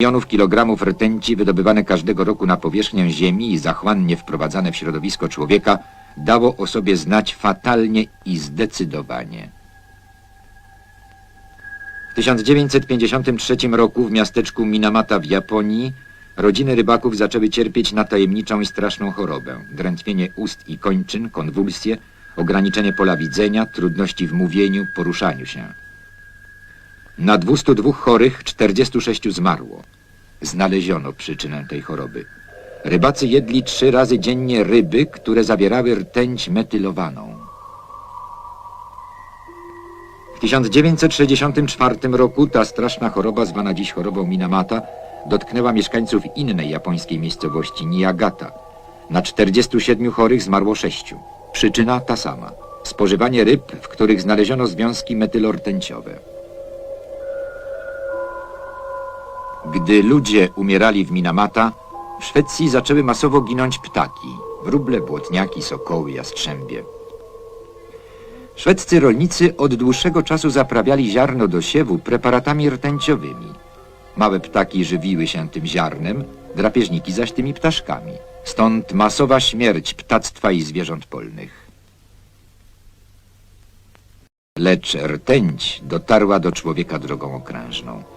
milionów kilogramów rtęci wydobywane każdego roku na powierzchnię Ziemi i zachłannie wprowadzane w środowisko człowieka dało o sobie znać fatalnie i zdecydowanie. W 1953 roku w miasteczku Minamata w Japonii rodziny rybaków zaczęły cierpieć na tajemniczą i straszną chorobę. Drętwienie ust i kończyn, konwulsje, ograniczenie pola widzenia, trudności w mówieniu, poruszaniu się. Na 202 chorych 46 zmarło. Znaleziono przyczynę tej choroby. Rybacy jedli trzy razy dziennie ryby, które zawierały rtęć metylowaną. W 1964 roku ta straszna choroba, zwana dziś chorobą Minamata, dotknęła mieszkańców innej japońskiej miejscowości, Niigata. Na 47 chorych zmarło sześciu. Przyczyna ta sama. Spożywanie ryb, w których znaleziono związki metylortęciowe. Gdy ludzie umierali w Minamata, w Szwecji zaczęły masowo ginąć ptaki. Wróble, błotniaki, sokoły, jastrzębie. Szwedzcy rolnicy od dłuższego czasu zaprawiali ziarno do siewu preparatami rtęciowymi. Małe ptaki żywiły się tym ziarnem, drapieżniki zaś tymi ptaszkami. Stąd masowa śmierć ptactwa i zwierząt polnych. Lecz rtęć dotarła do człowieka drogą okrężną.